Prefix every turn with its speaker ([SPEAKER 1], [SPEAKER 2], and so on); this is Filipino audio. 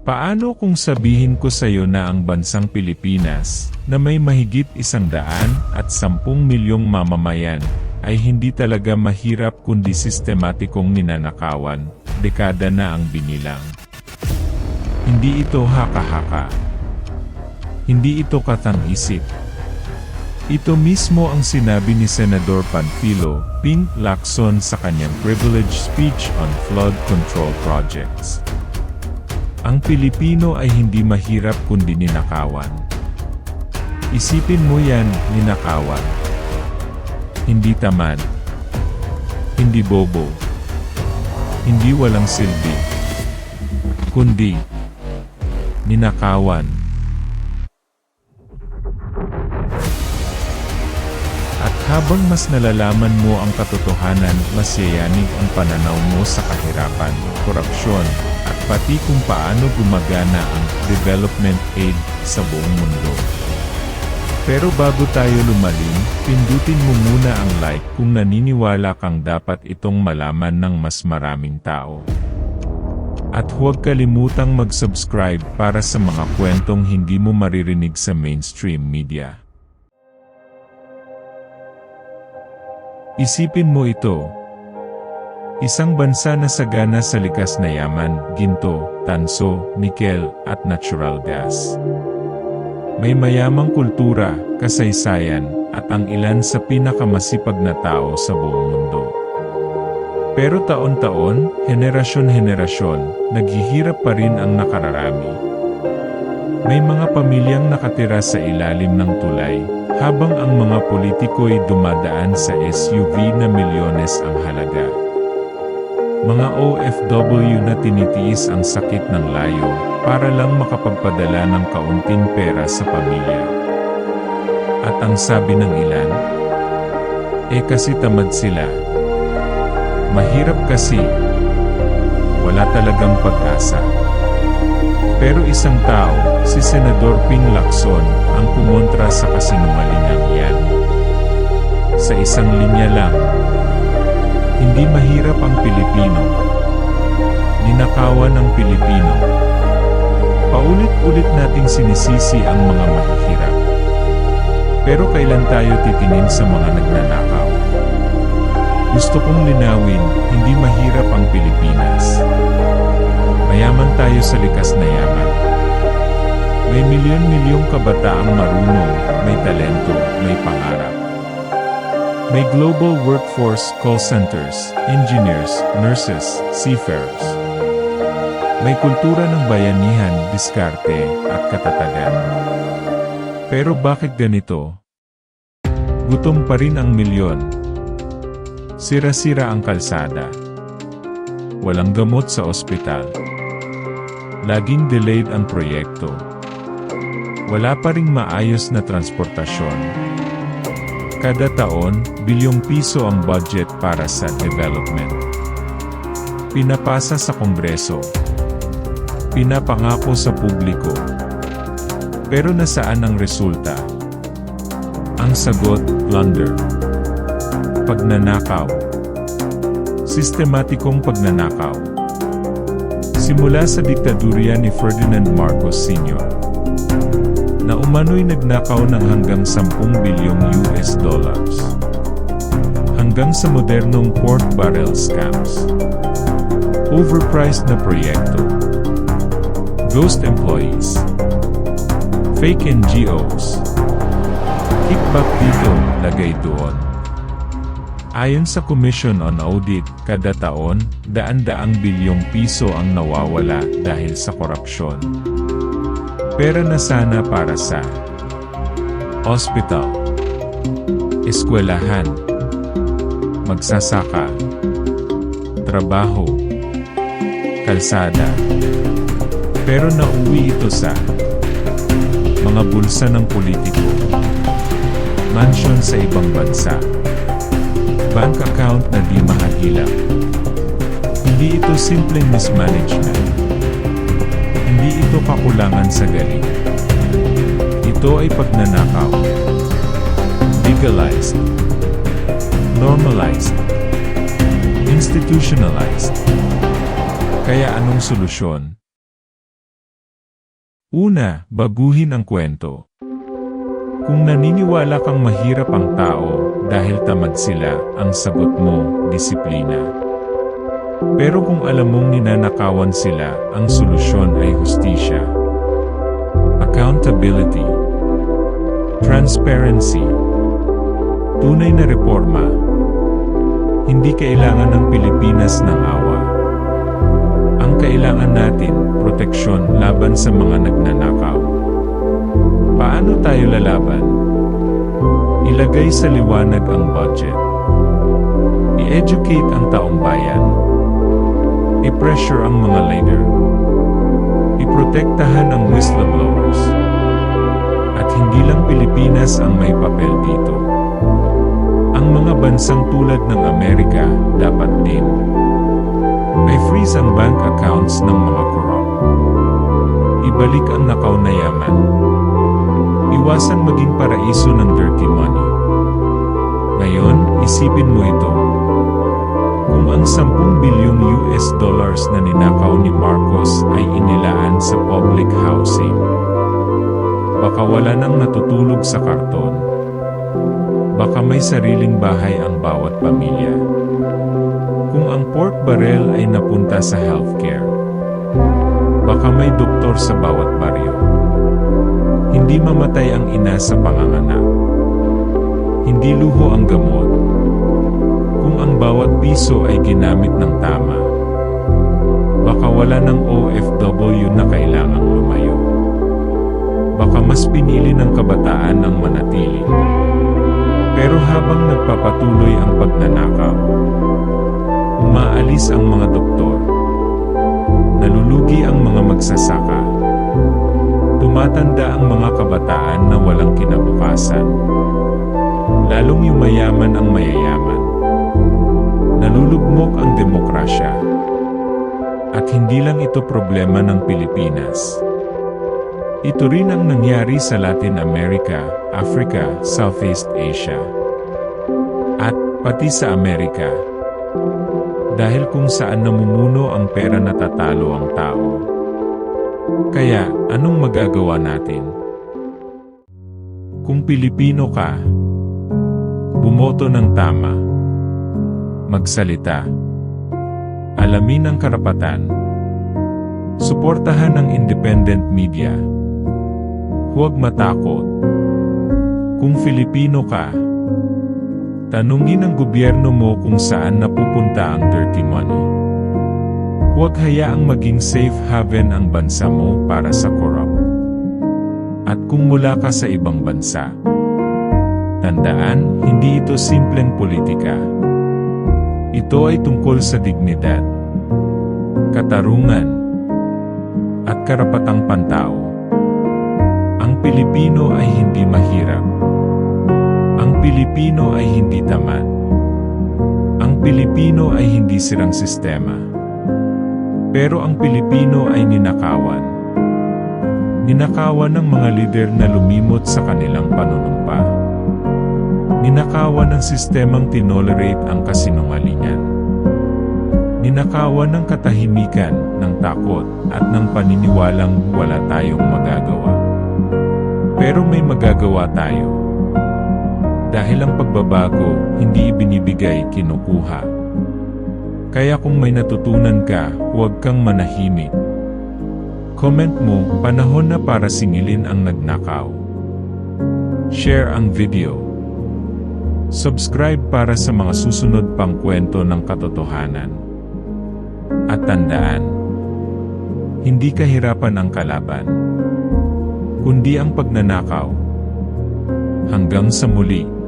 [SPEAKER 1] Paano kung sabihin ko sa iyo na ang bansang Pilipinas, na may mahigit isang daan at sampung milyong mamamayan, ay hindi talaga mahirap kundi sistematikong ninanakawan, dekada na ang binilang. Hindi ito haka-haka. Hindi ito katang-isip. Ito mismo ang sinabi ni Senador Panfilo, Ping Lacson sa kanyang privilege speech on flood control projects. Ang Pilipino ay hindi mahirap kundi ninakawan. Isipin mo yan, ninakawan. Hindi tamad. Hindi bobo. Hindi walang silbi. Kundi, ninakawan. At habang mas nalalaman mo ang katotohanan, mas yayanig ang pananaw mo sa kahirapan, korupsyon, pati kung paano gumagana ang development aid sa buong mundo. Pero bago tayo lumalim, pindutin mo muna ang like kung naniniwala kang dapat itong malaman ng mas maraming tao. At huwag kalimutang mag-subscribe para sa mga kwentong hindi mo maririnig sa mainstream media. Isipin mo ito. Isang bansa na sagana sa likas na yaman, ginto, tanso, nikel, at natural gas. May mayamang kultura, kasaysayan, at ang ilan sa pinakamasipag na tao sa buong mundo. Pero taon-taon, henerasyon-henerasyon, naghihirap pa rin ang nakararami. May mga pamilyang nakatira sa ilalim ng tulay, habang ang mga politiko'y dumadaan sa SUV na milyones ang halaga. Mga OFW na tinitiis ang sakit ng layo, para lang makapagpadala ng kaunting pera sa pamilya. At ang sabi ng ilan, eh kasi tamad sila. Mahirap kasi. Wala talagang pag-asa. Pero isang tao, si Senador Ping Lacson, ang kumontra sa kasinungalingang yan. Sa isang linya lang, hindi mahirap ang Pilipino. Ninakawan ng Pilipino. Paulit-ulit nating sinisisi ang mga mahihirap. Pero kailan tayo titingin sa mga nagnanakaw? Gusto kong linawin, hindi mahirap ang Pilipinas. Mayaman tayo sa likas na yaman. May milyon-milyong kabataang marunong, may talento, may pangarap. May global workforce call centers, engineers, nurses, seafarers. May kultura ng bayanihan, diskarte, at katatagan. Pero bakit ganito? Gutom pa rin ang milyon. Sira-sira ang kalsada. Walang gamot sa ospital. Laging delayed ang proyekto. Wala pa ring maayos na transportasyon. Kada taon, bilyong piso ang budget para sa development. Pinapasa sa Kongreso. Pinapangako sa publiko. Pero nasaan ang resulta? Ang sagot, blunder. Pagnanakaw. Sistematikong pagnanakaw. Simula sa diktadurya ni Ferdinand Marcos Sr. na umano'y nagnakaw ng hanggang 10 bilyong US dollars. Hanggang sa modernong pork barrel scams. Overpriced na proyekto. Ghost employees. Fake NGOs. Kickback dito, lagay doon. Ayon sa Commission on Audit, kada taon, daan-daang bilyong piso ang nawawala dahil sa korupsyon. Pera na sana para sa Hospital Eskwelahan Magsasaka Trabaho Kalsada. Pero nauwi ito sa mga bulsa ng politiko Mansion sa ibang bansa Bank account na di mahahilap Hindi ito simpleng mismanagement hindi ito kakulangan sa galing. Ito ay pagnanakaw. Legalized. Normalized. Institutionalized. Kaya anong solusyon? Una, baguhin ang kwento. Kung naniniwala kang mahirap ang tao dahil tamad sila, ang sagot mo, disiplina. Pero kung alam mong ninanakawan sila, ang solusyon ay hustisya. Accountability. Transparency. Tunay na reforma. Hindi kailangan ng Pilipinas ng awa. Ang kailangan natin, proteksyon laban sa mga nagnanakaw. Paano tayo lalaban? Ilagay sa liwanag ang budget. I-educate ang taong bayan. I-pressure ang mga leader. I-protektahan ang whistleblowers. At hindi lang Pilipinas ang may papel dito. Ang mga bansang tulad ng Amerika dapat din. May freeze ang bank accounts ng mga korap. Ibalik ang nakaw na yaman. Iwasan maging paraiso ng dirty money. Ngayon, isipin mo ito. Kung ang 10 bilyong US dollars na ninakaw ni Marcos ay inilaan sa public housing, baka wala nang natutulog sa karton. Baka may sariling bahay ang bawat pamilya. Kung ang pork barrel ay napunta sa healthcare, baka may doktor sa bawat baryo. Hindi mamatay ang ina sa panganganak. Hindi luho ang gamot. Kung ang bawat piso ay ginamit ng tama, baka wala ng OFW na kailangang lumayo. Baka mas pinili ng kabataan ng manatili. Pero habang nagpapatuloy ang pagnanakaw, umaalis ang mga doktor, nalulugi ang mga magsasaka, tumatanda ang mga kabataan na walang kinabukasan, lalong yumayaman ang mayayaman, nalulugmok ang demokrasya, at hindi lang ito problema ng Pilipinas. Ito rin ang nangyari sa Latin America, Africa, Southeast Asia, at pati sa Amerika. Dahil kung saan namumuno ang pera natatalo ang tao. Kaya, anong magagawa natin? Kung Pilipino ka, bumoto ng tama, magsalita, alamin ang karapatan, suportahan ang independent media, Huwag matakot. Kung Filipino ka, tanungin ang gobyerno mo kung saan napupunta ang dirty money. Huwag hayaang maging safe haven ang bansa mo para sa corrupt. At kung mula ka sa ibang bansa, tandaan, hindi ito simpleng politika. Ito ay tungkol sa dignidad, katarungan, at karapatang pantao. Ang Pilipino ay hindi mahirap. Ang Pilipino ay hindi tamad. Ang Pilipino ay hindi sirang sistema. Pero ang Pilipino ay ninakawan. Ninakawan ng mga lider na lumimot sa kanilang panunumpa. Ninakawan ng sistemang tinolerate ang kasinungalingan. Ninakawan ng katahimikan, ng takot, at ng paniniwalang wala tayong magagawa. Pero may magagawa tayo. Dahil ang pagbabago, hindi ibinibigay, kinukuha. Kaya kung may natutunan ka, huwag kang manahimik. Comment mo, panahon na para singilin ang nagnakaw. Share ang video. Subscribe para sa mga susunod pang kwento ng katotohanan. At tandaan, hindi kahirapan ang kalaban kundi ang pagnanakaw. Hanggang sa muli.